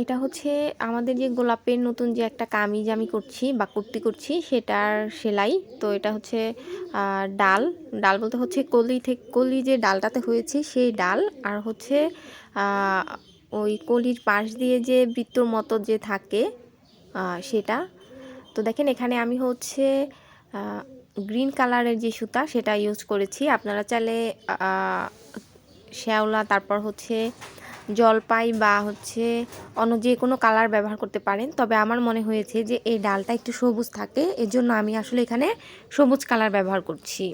এটা হচ্ছে আমাদের যে গোলাপের নতুন যে একটা কামিজ আমি করছি বা কুর্তি করছি, সেটার সেলাই। তো এটা হচ্ছে ডাল। ডাল বলতে হচ্ছে কলি থেকে কলি যে ডালটাতে হয়েছে সেই ডাল। আর হচ্ছে ওই কলির পাশ দিয়ে যে বৃত্তর মতো যে থাকে সেটা। তো দেখেন এখানে আমি হচ্ছে গ্রিন কালারের যে সুতা সেটা ইউজ করেছি। আপনারা চাইলে শ্যাওলা, তারপর হচ্ছে জলপাই বা হচ্ছে অন্য যে কোনো কালার ব্যবহার করতে পারেন। তবে আমার মনে হয়েছে যে এই ডালটা একটু সবুজ থাকে এর জন্য আমি আসলে এখানে সবুজ কালার ব্যবহার করছি।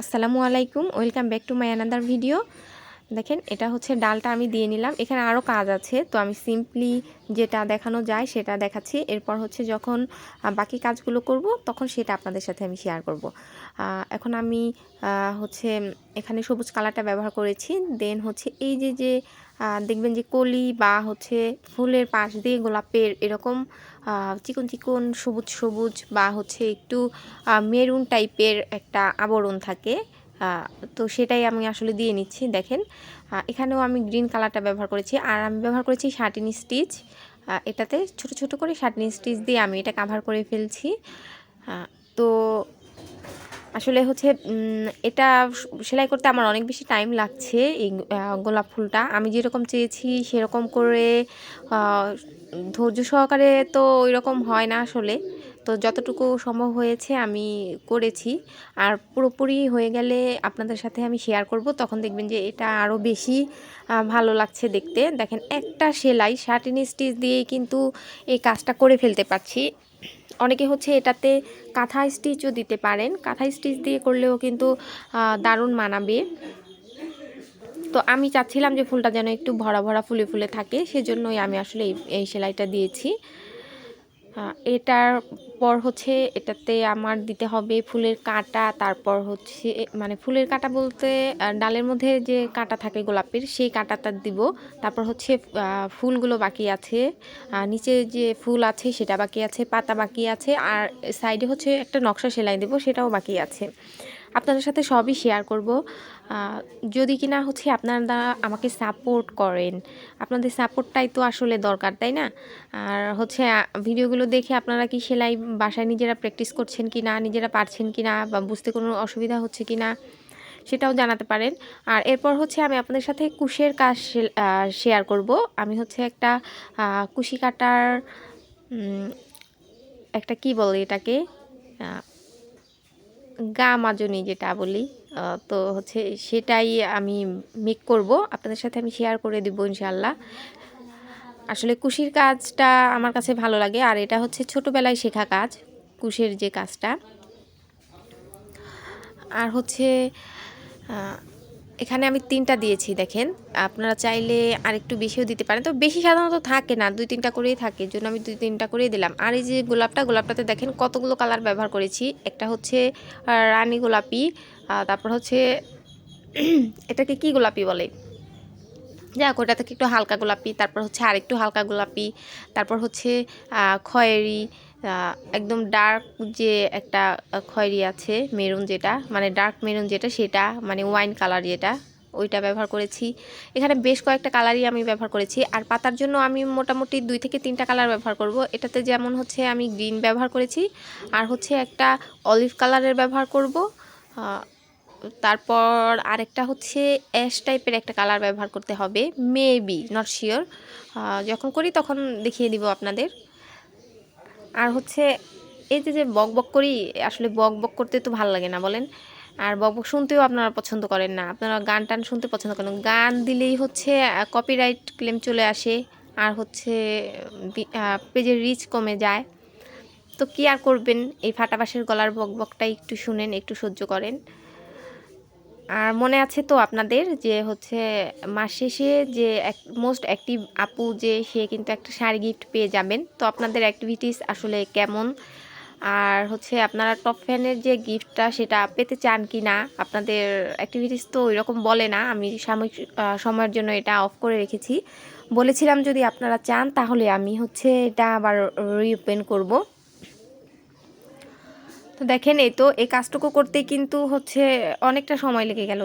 আসসালামু আলাইকুম, welcome back to my another video দেখেন, এটা হচ্ছে ডালটা আমি দিয়ে নিলাম। এখানে আরও কাজ আছে, তো আমি সিম্পলি যেটা দেখানো যায় সেটা দেখাচ্ছি। এরপর হচ্ছে যখন বাকি কাজগুলো করব, তখন সেটা আপনাদের সাথে আমি শেয়ার করব। এখন আমি হচ্ছে এখানে সবুজ কালারটা ব্যবহার করেছি। দেন হচ্ছে এই যে যে দেখবেন যে কলি বা হচ্ছে ফুলের পাশ দিয়ে গোলাপের এরকম চিকন চিকন, সবুজ সবুজ বা হচ্ছে একটু মেরুন টাইপের একটা আবরণ থাকে। তো সেটাই আমি আসলে দিয়ে নিচ্ছি, দেখেন। এখানেও আমি গ্রিন কালারটা ব্যবহার করেছি। আর আমি ব্যবহার করেছি শার্টিন স্টিচ এটাতে ছোট ছোট করে শার্টিন স্টিচ দিয়ে আমি এটা কাভার করে ফেলছি। তো আসলে হচ্ছে এটা সেলাই করতে আমার অনেক বেশি টাইম লাগছে এই গোলাপ ফুলটা। আমি যেরকম চেয়েছি সেরকম করে ধৈর্য সহকারে তো ওই রকম হয় না আসলে। তো যতটুকু সম্ভব হয়েছে আমি করেছি। আর পুরোপুরি হয়ে গেলে আপনাদের সাথে আমি শেয়ার করব। তখন দেখবেন যে এটা আরও বেশি ভালো লাগছে দেখতে। দেখেন একটা সেলাই শার্টিন স্টিচ দিয়েই কিন্তু এই কাজটা করে ফেলতে পারছি। অনেকে হচ্ছে এটাতে কাঁথা স্টিচও দিতে পারেন। কাঁথা স্টিচ দিয়ে করলেও কিন্তু দারুণ মানাবে। তো আমি চাচ্ছিলাম যে ফুলটা যেন একটু ভরা ভরা ফুলে ফুলে থাকে, সেজন্যই আমি আসলে এই সেলাইটা দিয়েছি। এটার পর হচ্ছে এটাতে আমার দিতে হবে ফুলের কাঁটা, তারপর হচ্ছে মানে ফুলের কাঁটা বলতে ডালের মধ্যে যে কাঁটা থাকে গোলাপের, সেই কাঁটাটা দিব। তারপর হচ্ছে ফুলগুলো বাকি আছে। নিচে যে ফুল আছে সেটা বাকি আছে, পাতা বাকি আছে, আর সাইডে হচ্ছে একটা নকশা সেলাই দেবো, সেটাও বাকি আছে। আপনাদের সাথে সবই শেয়ার করব। যদি কিনা হচ্ছে আপনারা আমাকে সাপোর্ট করেন। আপনাদের সাপোর্টটাই তো আসলে দরকার, তাই না? আর হচ্ছে ভিডিওগুলো দেখে আপনারা কি সেলাই বাসায় নিজেরা প্র্যাকটিস করছেন কি না নিজেরা পারছেন কি না বা বুঝতে কোনো অসুবিধা হচ্ছে কি না সেটাও জানাতে পারেন। আর এরপর হচ্ছে আমি আপনাদের সাথে কুশের কাজ শেয়ার করব। আমি হচ্ছে একটা কুশি কাটার একটা কি বলে এটাকে? গা মাজনি যেটা বলি তো হচ্ছে সেটাই আমি মেক করব। আপনাদের সাথে আমি শেয়ার করে দিব ইনশাল্লাহ আসলে কুশির কাজটা আমার কাছে ভালো লাগে, আর এটা হচ্ছে ছোটোবেলায় শেখা কাজ, কুশের যে কাজটা। আর হচ্ছে এখানে আমি তিনটা দিয়েছি, দেখেন। আপনারা চাইলে আরেকটু বেশিও দিতে পারেন। তো বেশি সাধারণত থাকে না, দুই তিনটা করেই থাকে জন্য আমি দুই তিনটা করেই দিলাম। আর এই যে গোলাপটা, গোলাপটাতে দেখেন কতগুলো কালার ব্যবহার করেছি। একটা হচ্ছে রানী গোলাপি তারপর হচ্ছে, এটাকে কি গোলাপি বলে? যাক, ওটা থেকে একটু হালকা গোলাপি, তারপর হচ্ছে আরেকটু হালকা গোলাপি, তারপর হচ্ছে খয়েরি একদম ডার্ক যে একটা খয়েরি আছে, মেরুন যেটা মানে ডার্ক মেরুন যেটা, সেটা মানে ওয়াইন কালার যেটা, ওইটা ব্যবহার করেছি। এখানে বেশ কয়েকটা কালারই আমি ব্যবহার করেছি। আর পাতার জন্য আমি মোটামুটি দুই থেকে তিনটা কালার ব্যবহার করব। এটাতে যেমন হচ্ছে আমি গ্রিন ব্যবহার করেছি, আর হচ্ছে একটা অলিভ কালারের ব্যবহার করব। তারপর আরেকটা হচ্ছে অ্যাশ টাইপের একটা কালার ব্যবহার করতে হবে। মেবি নট শিওর যখন করি তখন দেখিয়ে দিব আপনাদের। আর হচ্ছে এই যে যে বক বক করি, আসলে বক বক করতে তো ভালো লাগে না, বলেন। আর বক বক শুনতেও আপনারা পছন্দ করেন না। আপনারা গান টান শুনতে পছন্দ করেন গান দিলেই হচ্ছে কপিরাইট ক্লেম চলে আসে, আর হচ্ছে পেজের রিচ কমে যায়। তো কি আর করবেন? এই ফাটাবাসের গলার বক বকটা একটু শুনেন, একটু সহ্য করেন। আর মনে আছে তো আপনাদের যে হচ্ছে মাস শেষে যে মোস্ট অ্যাক্টিভ আপু যে, সে কিন্তু একটা শাড়ি গিফট পেয়ে যাবেন। তো আপনাদের অ্যাক্টিভিটিস আসলে কেমন? আর হচ্ছে আপনারা টপ ফ্যানের যে গিফটটা সেটা পেতে চান কি না আপনাদের অ্যাক্টিভিটিস তো ওই রকম বলে না, আমি সাময়িক সময়ের জন্য এটা অফ করে রেখেছি। বলেছিলাম যদি আপনারা চান, তাহলে আমি হচ্ছে এটা আবার রিওপেন করব। তো দেখেন, এই তো এই কাজটুকু করতে কিন্তু হচ্ছে অনেকটা সময় লেগে গেল।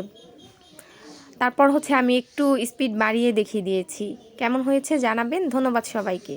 তারপর হচ্ছে আমি একটু স্পিড বাড়িয়ে দেখিয়ে দিয়েছি। কেমন হয়েছে জানাবেন। ধন্যবাদ সবাইকে।